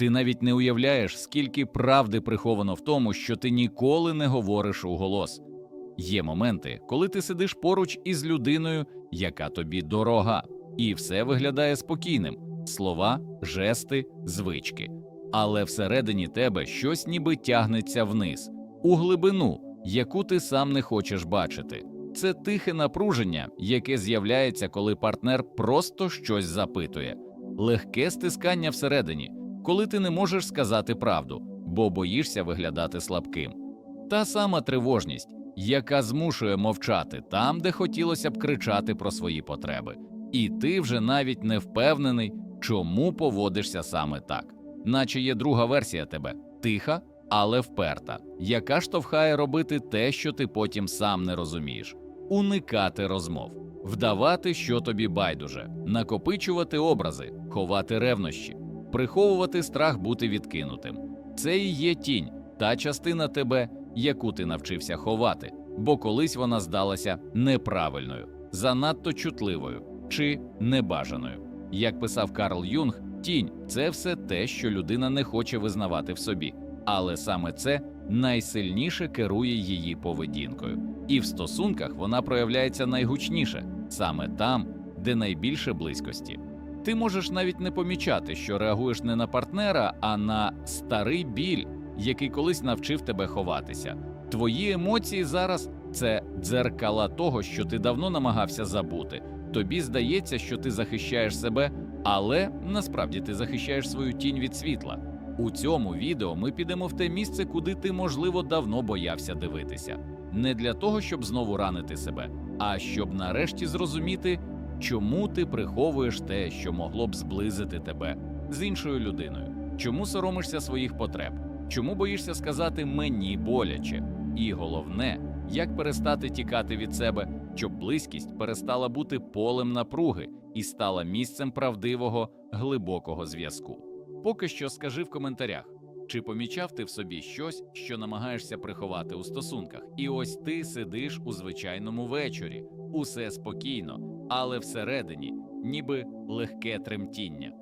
Ти навіть не уявляєш, скільки правди приховано в тому, що ти ніколи не говориш у голос. Є моменти, коли ти сидиш поруч із людиною, яка тобі дорога, і все виглядає спокійним слова, жести, звички. Але всередині тебе щось ніби тягнеться вниз, у глибину, яку ти сам не хочеш бачити. Це тихе напруження, яке з'являється, коли партнер просто щось запитує, легке стискання всередині, коли ти не можеш сказати правду, бо боїшся виглядати слабким. Та сама тривожність, яка змушує мовчати там, де хотілося б кричати про свої потреби, і ти вже навіть не впевнений, чому поводишся саме так, наче є друга версія тебе тиха, але вперта, яка штовхає робити те, що ти потім сам не розумієш, уникати розмов, вдавати, що тобі байдуже, накопичувати образи, ховати ревнощі, приховувати страх бути відкинутим. Це і є тінь, та частина тебе, яку ти навчився ховати, бо колись вона здалася неправильною, занадто чутливою чи небажаною. Як писав Карл Юнг, тінь це все те, що людина не хоче визнавати в собі, але саме це найсильніше керує її поведінкою, і в стосунках вона проявляється найгучніше саме там, де найбільше близькості. Ти можеш навіть не помічати, що реагуєш не на партнера, а на старий біль, який колись навчив тебе ховатися. Твої емоції зараз це дзеркала того, що ти давно намагався забути. Тобі здається, що ти захищаєш себе, але насправді ти захищаєш свою тінь від світла. У цьому відео ми підемо в те місце, куди ти, можливо, давно боявся дивитися. Не для того, щоб знову ранити себе, а щоб нарешті зрозуміти, чому ти приховуєш те, що могло б зблизити тебе з іншою людиною, чому соромишся своїх потреб, чому боїшся сказати мені боляче, і головне, як перестати тікати від себе, щоб близькість перестала бути полем напруги і стала місцем правдивого глибокого зв'язку. Поки що скажи в коментарях, чи помічав ти в собі щось, що намагаєшся приховати у стосунках, і ось ти сидиш у звичайному вечорі, усе спокійно, але всередині, ніби легке тремтіння.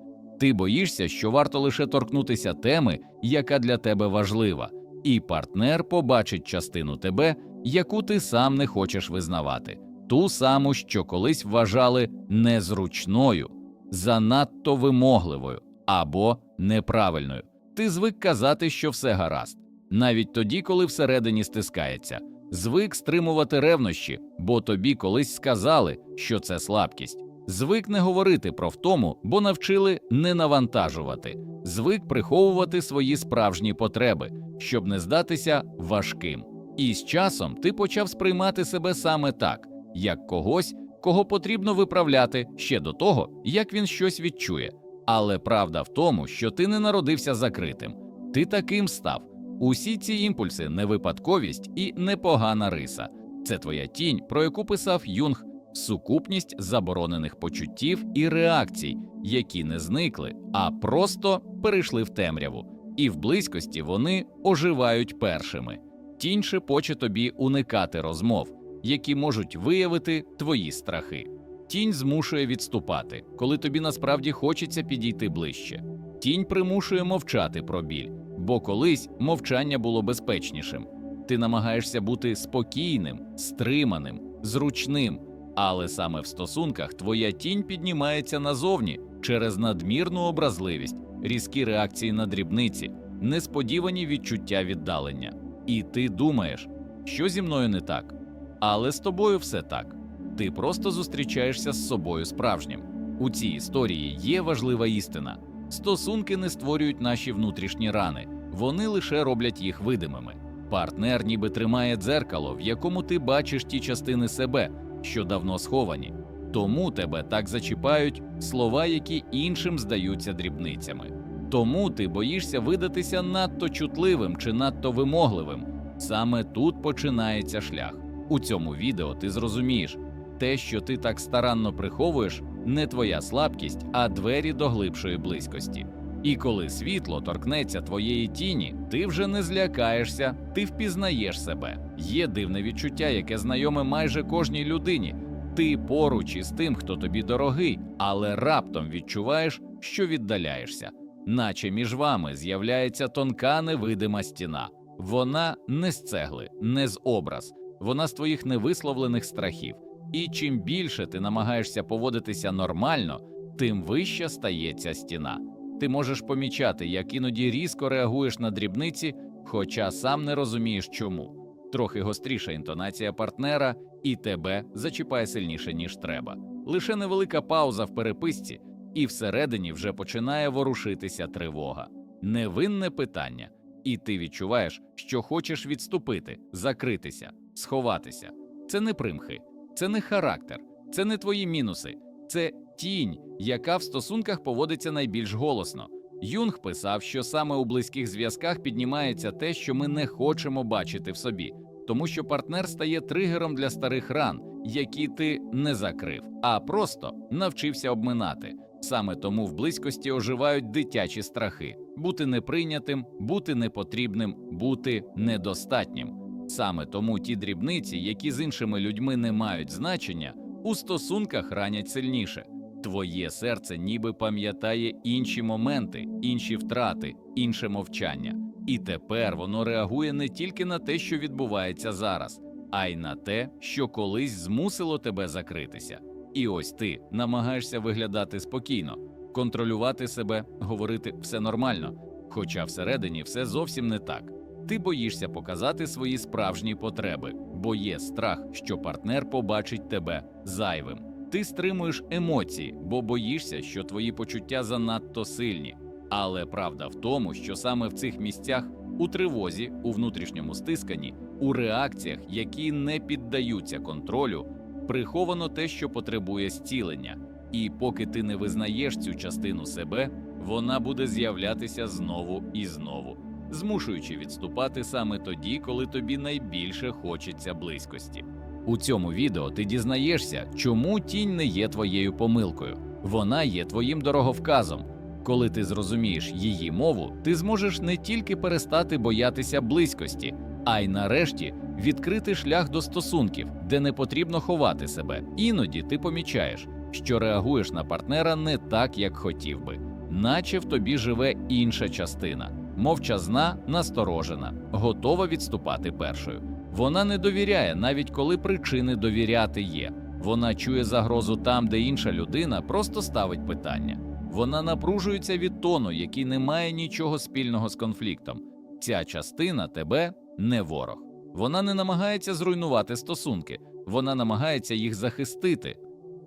Ти боїшся, що варто лише торкнутися теми, яка для тебе важлива, і партнер побачить частину тебе, яку ти сам не хочеш визнавати, ту саму, що колись вважали незручною, занадто вимогливою або неправильною. Ти звик казати, що все гаразд, навіть тоді, коли всередині стискається, звик стримувати ревнощі, бо тобі колись сказали, що це слабкість. Звик не говорити про втому, бо навчили не навантажувати, звик приховувати свої справжні потреби, щоб не здатися важким. І з часом ти почав сприймати себе саме так, як когось, кого потрібно виправляти ще до того, як він щось відчує. Але правда в тому, що ти не народився закритим, ти таким став. Усі ці імпульси не випадковість і непогана риса. Це твоя тінь, про яку писав Юнг, сукупність заборонених почуттів і реакцій, які не зникли, а просто перейшли в темряву, і в близькості вони оживають першими. Тінь шепоче тобі уникати розмов, які можуть виявити твої страхи. Тінь змушує відступати, коли тобі насправді хочеться підійти ближче. Тінь примушує мовчати про біль, бо колись мовчання було безпечнішим. Ти намагаєшся бути спокійним, стриманим, зручним, але саме в стосунках твоя тінь піднімається назовні через надмірну образливість, різкі реакції на дрібниці, несподівані відчуття віддалення. І ти думаєш, що зі мною не так, але з тобою все так. Ти просто зустрічаєшся з собою справжнім. У цій історії є важлива істина: стосунки не створюють наші внутрішні рани, вони лише роблять їх видимими. Партнер ніби тримає дзеркало, в якому ти бачиш ті частини себе, що давно сховані. Тому тебе так зачіпають слова, які іншим здаються дрібницями. Тому ти боїшся видатися надто чутливим чи надто вимогливим. Саме тут починається шлях. У цьому відео ти зрозумієш, те, що ти так старанно приховуєш, не твоя слабкість, а двері до глибшої близькості. І коли світло торкнеться твоєї тіні, ти вже не злякаєшся, ти впізнаєш себе. Є дивне відчуття, яке знайоме майже кожній людині. Ти поруч із тим, хто тобі дорогий, але раптом відчуваєш, що віддаляєшся. наче між вами з'являється тонка невидима стіна. Вона не з цегли, не з образ, вона з твоїх невисловлених страхів. І чим більше ти намагаєшся поводитися нормально, тим вища стає ця стіна. Ти можеш помічати, як іноді різко реагуєш на дрібниці, хоча сам не розумієш чому. Трохи гостріша інтонація партнера і тебе зачіпає сильніше, ніж треба. Лише невелика пауза в переписці, і всередині вже починає ворушитися тривога. Невинне питання, і ти відчуваєш, що хочеш відступити, закритися, сховатися. Це не примхи, це не характер, це не твої мінуси, це тінь, яка в стосунках поводиться найбільш голосно. Юнг писав, що саме у близьких зв'язках піднімається те, що ми не хочемо бачити в собі, тому що партнер стає тригером для старих ран, які ти не закрив, а просто навчився обминати. Саме тому в близькості оживають дитячі страхи: бути неприйнятим, бути непотрібним, бути недостатнім. Саме тому ті дрібниці, які з іншими людьми не мають значення, у стосунках ранять сильніше. Твоє серце ніби пам'ятає інші моменти, інші втрати, інше мовчання. І тепер воно реагує не тільки на те, що відбувається зараз, а й на те, що колись змусило тебе закритися. І ось ти намагаєшся виглядати спокійно, контролювати себе, говорити все нормально, хоча всередині все зовсім не так. Ти боїшся показати свої справжні потреби, бо є страх, що партнер побачить тебе зайвим. Ти стримуєш емоції, бо боїшся, що твої почуття занадто сильні. Але правда в тому, що саме в цих місцях, у тривозі, у внутрішньому стисканні, у реакціях, які не піддаються контролю, приховано те, що потребує зцілення. І поки ти не визнаєш цю частину себе, вона буде з'являтися знову і знову, змушуючи відступати саме тоді, коли тобі найбільше хочеться близькості. У цьому відео ти дізнаєшся, чому тінь не є твоєю помилкою, вона є твоїм дороговказом. Коли ти зрозумієш її мову, ти зможеш не тільки перестати боятися близькості, а й нарешті відкрити шлях до стосунків, де не потрібно ховати себе. Іноді ти помічаєш, що реагуєш на партнера не так, як хотів би, наче в тобі живе інша частина, мовчазна, насторожена, готова відступати першою. Вона не довіряє, навіть коли причини довіряти є. Вона чує загрозу там, де інша людина просто ставить питання. Вона напружується від тону, який не має нічого спільного з конфліктом. Ця частина тебе не ворог. Вона не намагається зруйнувати стосунки, вона намагається їх захистити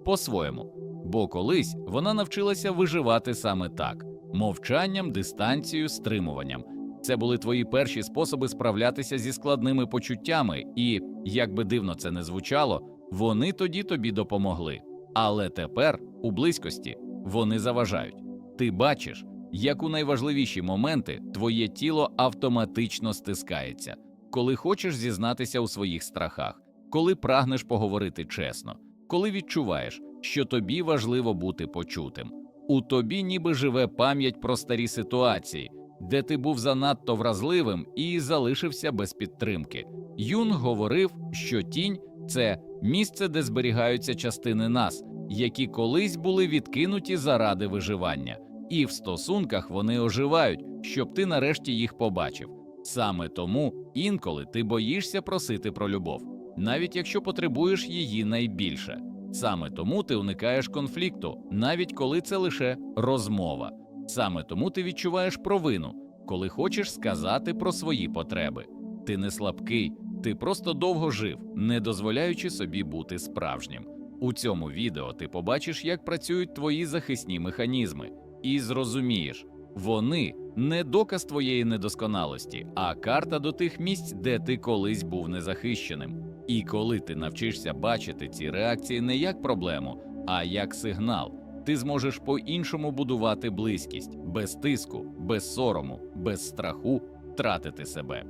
по-своєму. Бо колись вона навчилася виживати саме так: мовчанням, дистанцією, стримуванням. Це були твої перші способи справлятися зі складними почуттями, і, як би дивно це не звучало, вони тоді тобі допомогли. Але тепер, у близькості, вони заважають. Ти бачиш, як у найважливіші моменти твоє тіло автоматично стискається, коли хочеш зізнатися у своїх страхах, коли прагнеш поговорити чесно, коли відчуваєш, що тобі важливо бути почутим. У тобі ніби живе пам'ять про старі ситуації, де ти був занадто вразливим і залишився без підтримки. Юн говорив, що тінь це місце, де зберігаються частини нас, які колись були відкинуті заради виживання, і в стосунках вони оживають, щоб ти нарешті їх побачив. Саме тому інколи ти боїшся просити про любов, навіть якщо потребуєш її найбільше. Саме тому ти уникаєш конфлікту, навіть коли це лише розмова. Саме тому ти відчуваєш провину, коли хочеш сказати про свої потреби. Ти не слабкий, ти просто довго жив, не дозволяючи собі бути справжнім. У цьому відео ти побачиш, як працюють твої захисні механізми, і зрозумієш, вони не доказ твоєї недосконалості, а карта до тих місць, де ти колись був незахищеним. І коли ти навчишся бачити ці реакції не як проблему, а як сигнал, ти зможеш по-іншому будувати близькість, без тиску, без сорому, без страху тратити себе.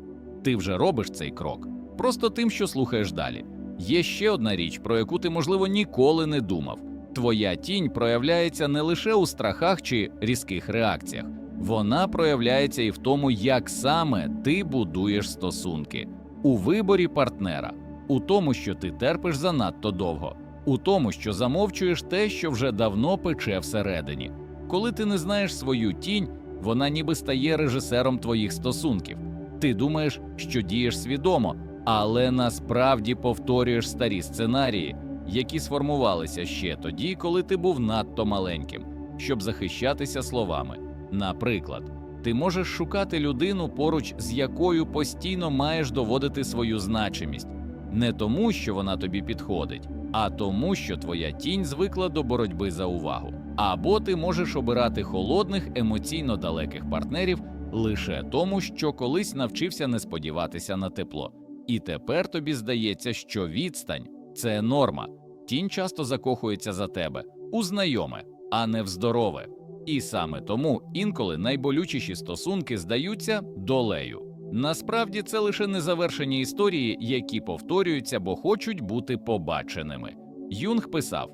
Ти вже робиш цей крок, просто тим, що слухаєш далі. Є ще одна річ, про яку ти, можливо, ніколи не думав. Твоя тінь проявляється не лише у страхах чи різких реакціях, вона проявляється і в тому, як саме ти будуєш стосунки, у виборі партнера, у тому, що ти терпиш занадто довго, у тому, що замовчуєш те, що вже давно пече всередині. Коли ти не знаєш свою тінь, Вона ніби стає режисером твоїх стосунків. Ти думаєш, що дієш свідомо, але насправді повторюєш старі сценарії, які сформувалися ще тоді, коли ти був надто маленьким, щоб захищатися словами. Наприклад, ти можеш шукати людину, поруч з якою постійно маєш доводити свою значимість, не тому, що вона тобі підходить, а тому, що твоя тінь звикла до боротьби за увагу. Або ти можеш обирати холодних, емоційно далеких партнерів лише тому, що колись навчився не сподіватися на тепло. І тепер тобі здається, що відстань це норма. Тінь часто закохується за тебе у знайоме, а не в здорове. І саме тому інколи найболючіші стосунки здаються долею. Насправді це лише незавершені історії, які повторюються, бо хочуть бути побаченими. Юнг писав: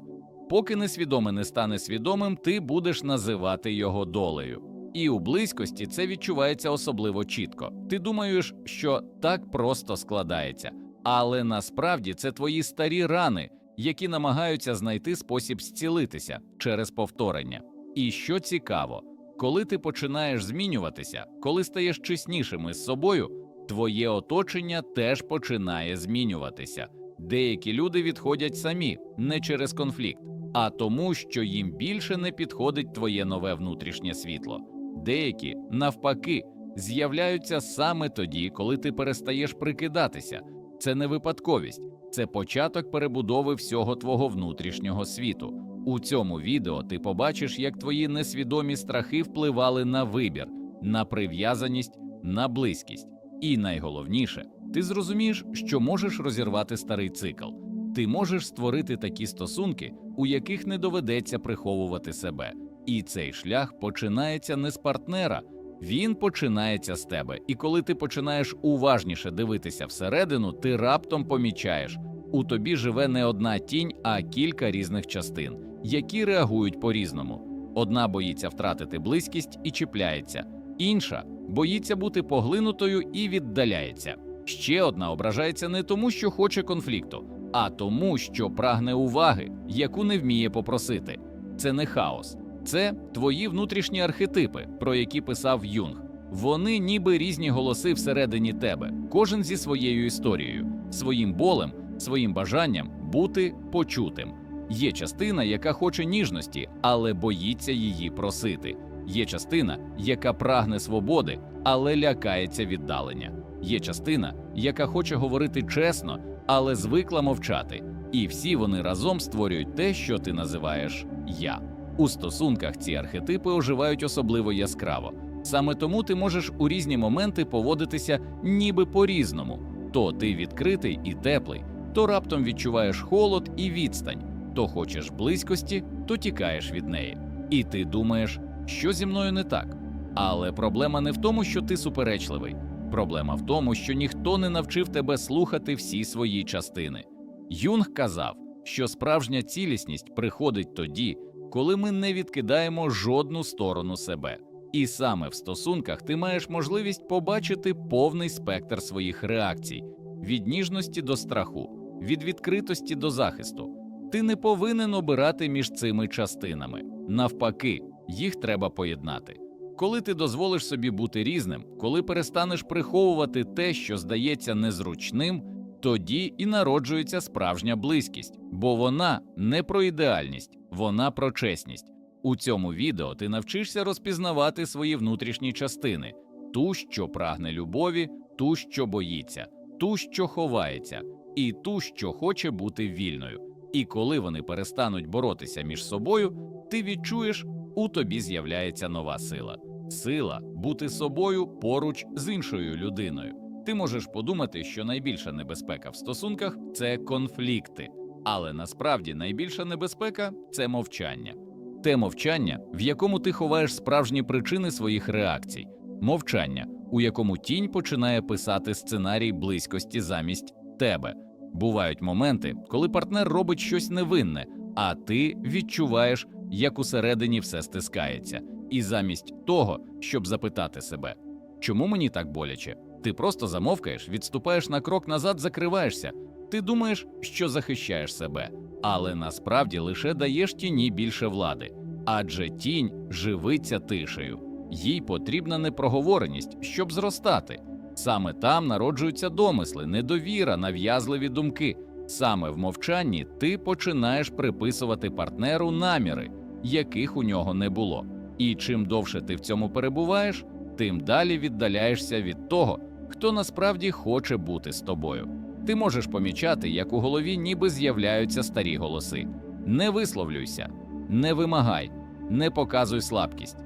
поки несвідоме не стане свідомим, ти будеш називати його долею. І у близькості це відчувається особливо чітко. Ти думаєш, що так просто складається, але насправді це твої старі рани, які намагаються знайти спосіб зцілитися через повторення. І що цікаво, коли ти починаєш змінюватися, коли стаєш чеснішим із собою, твоє оточення теж починає змінюватися. Деякі люди відходять самі не через конфлікт, а тому, що їм більше не підходить твоє нове внутрішнє світло. Деякі, навпаки, з'являються саме тоді, коли ти перестаєш прикидатися. Це не випадковість, це початок перебудови всього твого внутрішнього світу. У цьому відео ти побачиш, як твої несвідомі страхи впливали на вибір, на прив'язаність, на близькість. І найголовніше, ти зрозумієш, що можеш розірвати старий цикл. Ти можеш створити такі стосунки, у яких не доведеться приховувати себе. І цей шлях починається не з партнера, він починається з тебе. І коли ти починаєш уважніше дивитися всередину, ти раптом помічаєш, у тобі живе не одна тінь, а кілька різних частин, які реагують по-різному. Одна боїться втратити близькість і чіпляється, інша боїться бути поглинутою і віддаляється. Ще одна ображається не тому, що хоче конфлікту, а тому, що прагне уваги, яку не вміє попросити. Це не хаос, це твої внутрішні архетипи, про які писав Юнг. Вони ніби різні голоси всередині тебе, кожен зі своєю історією, своїм болем, своїм бажанням бути почутим. Є частина, яка хоче ніжності, але боїться її просити. Є частина, яка прагне свободи, але лякається віддалення. Є частина, яка хоче говорити чесно, але звикла мовчати. І всі вони разом створюють те, що ти називаєш я. У стосунках ці архетипи оживають особливо яскраво. Саме тому ти можеш у різні моменти поводитися ніби по-різному. То ти відкритий і теплий, то раптом відчуваєш холод і відстань, то хочеш близькості, то тікаєш від неї. І ти думаєш, що зі мною не так. Але проблема не в тому, що ти суперечливий. Проблема в тому, що ніхто не навчив тебе слухати всі свої частини. Юнг казав, що справжня цілісність приходить тоді, коли ми не відкидаємо жодну сторону себе. І саме в стосунках ти маєш можливість побачити повний спектр своїх реакцій від ніжності до страху, від відкритості до захисту. Ти не повинен обирати між цими частинами. Навпаки, їх треба поєднати. Коли ти дозволиш собі бути різним, коли перестанеш приховувати те, що здається незручним, тоді і народжується справжня близькість, бо вона не про ідеальність, вона про чесність. У цьому відео ти навчишся розпізнавати свої внутрішні частини: ту, що прагне любові, ту, що боїться, ту, що ховається, і ту, що хоче бути вільною. І коли вони перестануть боротися між собою, ти відчуєш, у тобі з'являється нова сила сила бути собою поруч з іншою людиною. Ти можеш подумати, що найбільша небезпека в стосунках це конфлікти, але насправді найбільша небезпека це мовчання. Те мовчання, в якому ти ховаєш справжні причини своїх реакцій, мовчання, у якому тінь починає писати сценарій близькості замість тебе. Бувають моменти, коли партнер робить щось невинне, а ти відчуваєш, як усередині все стискається. І замість того, щоб запитати себе, чому мені так боляче, ти просто замовкаєш, відступаєш на крок назад, закриваєшся. Ти думаєш, що захищаєш себе, але насправді лише даєш тіні більше влади, адже тінь живиться тишею. Їй потрібна непроговореність, щоб зростати. Саме там народжуються домисли, недовіра, нав'язливі думки. Саме в мовчанні ти починаєш приписувати партнеру наміри, яких у нього не було. І чим довше ти в цьому перебуваєш, тим далі віддаляєшся від того, хто насправді хоче бути з тобою. Ти можеш помічати, як у голові ніби з'являються старі голоси. Не висловлюйся, не вимагай, не показуй слабкість.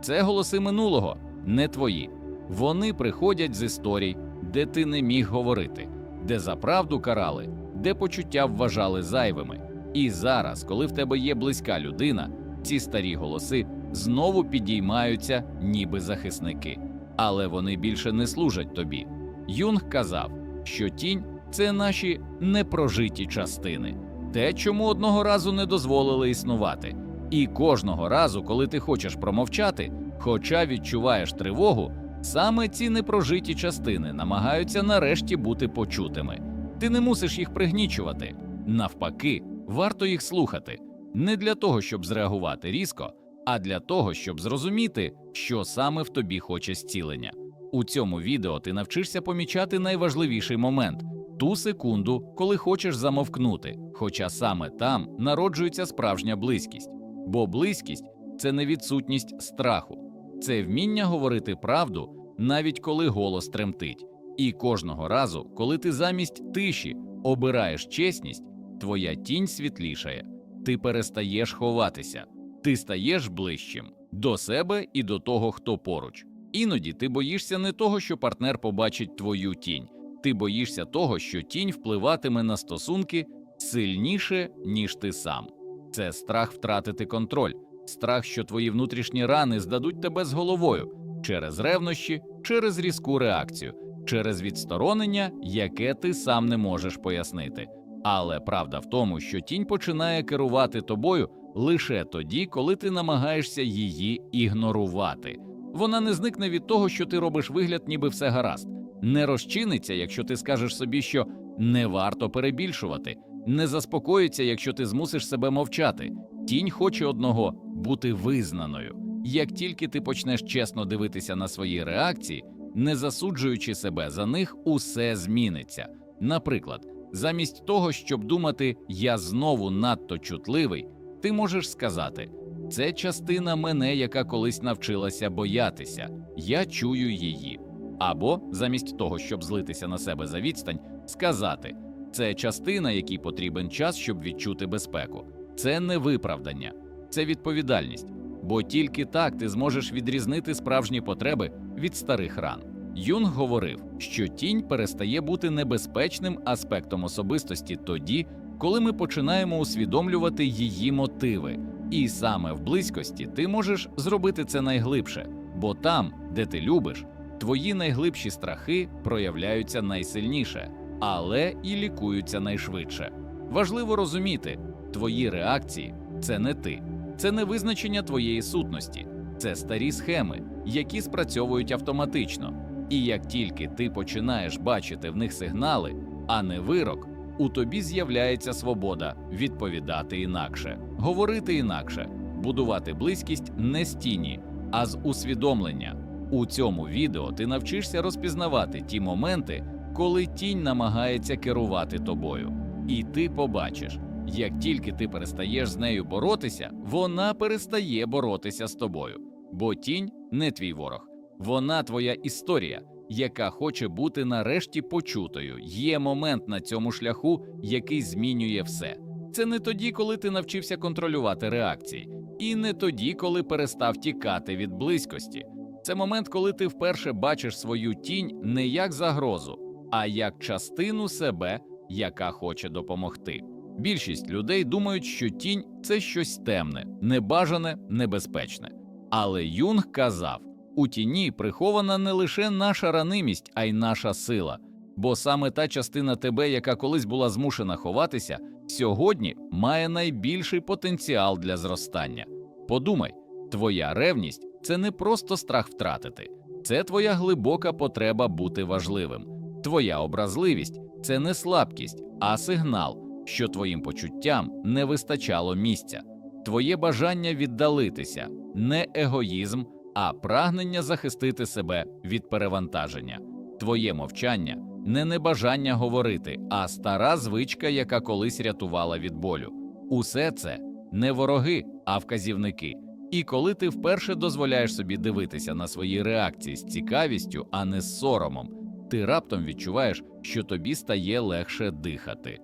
Це голоси минулого, не твої. Вони приходять з історій, де ти не міг говорити, де за правду карали, де почуття вважали зайвими. І зараз, коли в тебе є близька людина, ці старі голоси знову підіймаються, ніби захисники, але вони більше не служать тобі. Юнг казав, що тінь це наші непрожиті частини, те, чому одного разу не дозволили існувати. І кожного разу, коли ти хочеш промовчати, хоча відчуваєш тривогу, саме ці непрожиті частини намагаються нарешті бути почутими. Ти не мусиш їх пригнічувати. Навпаки, варто їх слухати не для того, щоб зреагувати різко, а для того, щоб зрозуміти, що саме в тобі хоче зцілення. У цьому відео ти навчишся помічати найважливіший момент ту секунду, коли хочеш замовкнути, хоча саме там народжується справжня близькість. Бо близькість це не відсутність страху, це вміння говорити правду, навіть коли голос тремтить. І кожного разу, коли ти замість тиші обираєш чесність, твоя тінь світлішає, ти перестаєш ховатися, ти стаєш ближчим до себе і до того, хто поруч. Іноді ти боїшся не того, що партнер побачить твою тінь, ти боїшся того, що тінь впливатиме на стосунки сильніше, ніж ти сам. Це страх втратити контроль, страх, що твої внутрішні рани здадуть тебе з головою через ревнощі, через різку реакцію, через відсторонення, яке ти сам не можеш пояснити. Але правда в тому, що тінь починає керувати тобою лише тоді, коли ти намагаєшся її ігнорувати. Вона не зникне від того, що ти робиш вигляд, ніби все гаразд, не розчиниться, якщо ти скажеш собі, що не варто перебільшувати, не заспокоїться, якщо ти змусиш себе мовчати. Тінь хоче одного бути визнаною. Як тільки ти почнеш чесно дивитися на свої реакції, не засуджуючи себе за них, усе зміниться. Наприклад, замість того, щоб думати я знову надто чутливий, ти можеш сказати це частина мене, яка колись навчилася боятися, я чую її. Або замість того, щоб злитися на себе за відстань, сказати це частина, якій потрібен час, щоб відчути безпеку. Це не виправдання, це відповідальність. Бо тільки так ти зможеш відрізнити справжні потреби від старих ран. Юнг говорив, що тінь перестає бути небезпечним аспектом особистості тоді, коли ми починаємо усвідомлювати її мотиви. І саме в близькості ти можеш зробити це найглибше, бо там, де ти любиш, твої найглибші страхи проявляються найсильніше, але і лікуються найшвидше. Важливо розуміти, твої реакції це не ти, це не визначення твоєї сутності, це старі схеми, які спрацьовують автоматично. І як тільки ти починаєш бачити в них сигнали, а не вирок, у тобі з'являється свобода відповідати інакше, говорити інакше, будувати близькість не з тіні, а з усвідомлення. У цьому відео ти навчишся розпізнавати ті моменти, коли тінь намагається керувати тобою, і ти побачиш, як тільки ти перестаєш з нею боротися, вона перестає боротися з тобою, бо тінь не твій ворог, вона твоя історія, яка хоче бути нарешті почутою. Є момент на цьому шляху, який змінює все. Це не тоді, коли ти навчився контролювати реакції, і не тоді, коли перестав тікати від близькості. Це момент, коли ти вперше бачиш свою тінь не як загрозу, а як частину себе, яка хоче допомогти. Більшість людей думають, що тінь це щось темне, небажане, небезпечне. Але Юнг казав: у тіні прихована не лише наша ранимість, а й наша сила. Бо саме та частина тебе, яка колись була змушена ховатися, сьогодні має найбільший потенціал для зростання. Подумай, твоя ревність це не просто страх втратити, це твоя глибока потреба бути важливим. Твоя образливість це не слабкість, а сигнал, що твоїм почуттям не вистачало місця. Твоє бажання віддалитися не егоїзм, а прагнення захистити себе від перевантаження. Твоє мовчання не небажання говорити, а стара звичка, яка колись рятувала від болю. Усе це не вороги, а вказівники. І коли ти вперше дозволяєш собі дивитися на свої реакції з цікавістю, а не з соромом, ти раптом відчуваєш, що тобі стає легше дихати.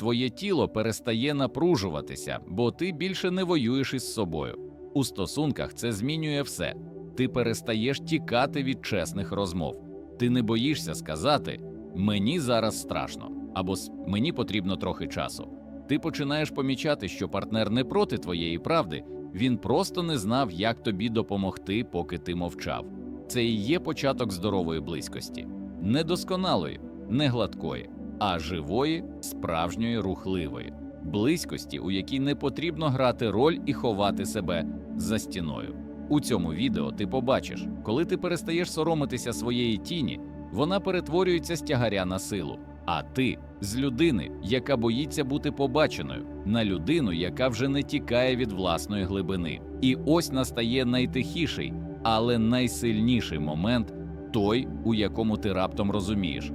Твоє тіло перестає напружуватися, бо ти більше не воюєш із собою. У стосунках це змінює все. Ти перестаєш тікати від чесних розмов. Ти не боїшся сказати мені зараз страшно або «С- мені потрібно трохи часу. Ти починаєш помічати, що партнер не проти твоєї правди, він просто не знав, як тобі допомогти, поки ти мовчав. Це і є початок здорової близькості, не досконалої, не гладкої, а живої, справжньої, рухливої близькості, у якій не потрібно грати роль і ховати себе за стіною. У цьому відео ти побачиш, коли ти перестаєш соромитися своєї тіні, вона перетворюється з тягаря на силу. А ти з людини, яка боїться бути побаченою, на людину, яка вже не тікає від власної глибини. І ось настає найтихіший, але найсильніший момент той, у якому ти раптом розумієш.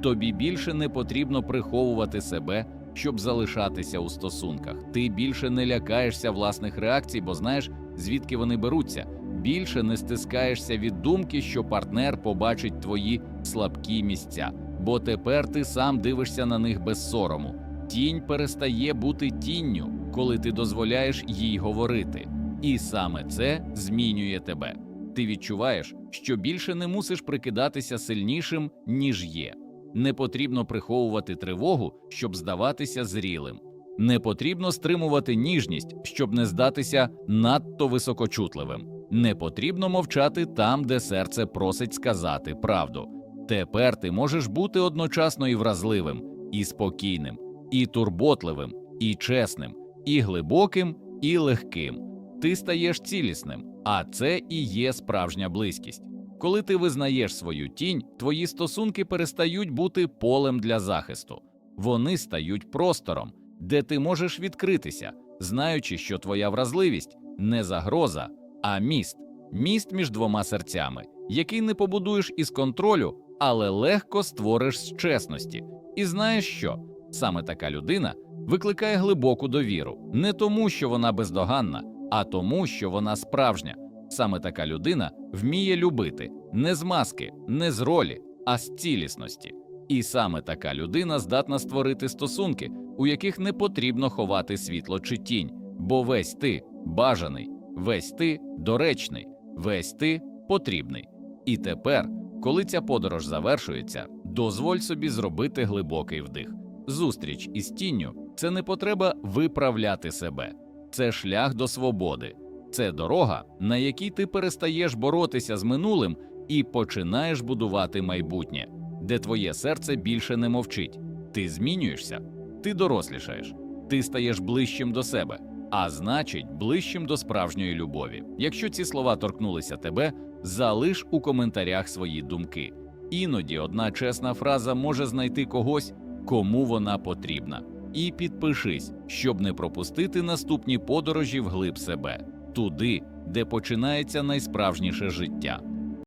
Тобі більше не потрібно приховувати себе, щоб залишатися у стосунках. Ти більше не лякаєшся власних реакцій, бо знаєш, звідки вони беруться. Більше не стискаєшся від думки, що партнер побачить твої слабкі місця, бо тепер ти сам дивишся на них без сорому. Тінь перестає бути тінню, коли ти дозволяєш їй говорити. І саме це змінює тебе. Ти відчуваєш, що більше не мусиш прикидатися сильнішим, ніж є. Не потрібно приховувати тривогу, щоб здаватися зрілим. Не потрібно стримувати ніжність, щоб не здатися надто високочутливим. Не потрібно мовчати там, де серце просить сказати правду. Тепер ти можеш бути одночасно і вразливим, і спокійним, і турботливим, і чесним, і глибоким, і легким. Ти стаєш цілісним, а це і є справжня близькість. Коли ти визнаєш свою тінь, твої стосунки перестають бути полем для захисту. Вони стають простором, де ти можеш відкритися, знаючи, що твоя вразливість не загроза, а міст, міст між двома серцями, який не побудуєш із контролю, але легко створиш з чесності. І знаєш що? Саме така людина викликає глибоку довіру, не тому, що вона бездоганна, а тому, що вона справжня. Саме така людина вміє любити не з маски, не з ролі, а з цілісності. І саме така людина здатна створити стосунки, у яких не потрібно ховати світло чи тінь, бо весь ти бажаний, весь ти доречний, весь ти потрібний. І тепер, коли ця подорож завершується, дозволь собі зробити глибокий вдих. Зустріч із тінню це не потреба виправляти себе, це шлях до свободи, це дорога, на якій ти перестаєш боротися з минулим і починаєш будувати майбутнє, де твоє серце більше не мовчить. Ти змінюєшся, ти дорослішаєш, ти стаєш ближчим до себе, а значить, ближчим до справжньої любові. Якщо ці слова торкнулися тебе, залиш у коментарях свої думки. Іноді одна чесна фраза може знайти когось, кому вона потрібна. І підпишись, щоб не пропустити наступні подорожі вглиб себе, туди, де починається найсправжніше життя.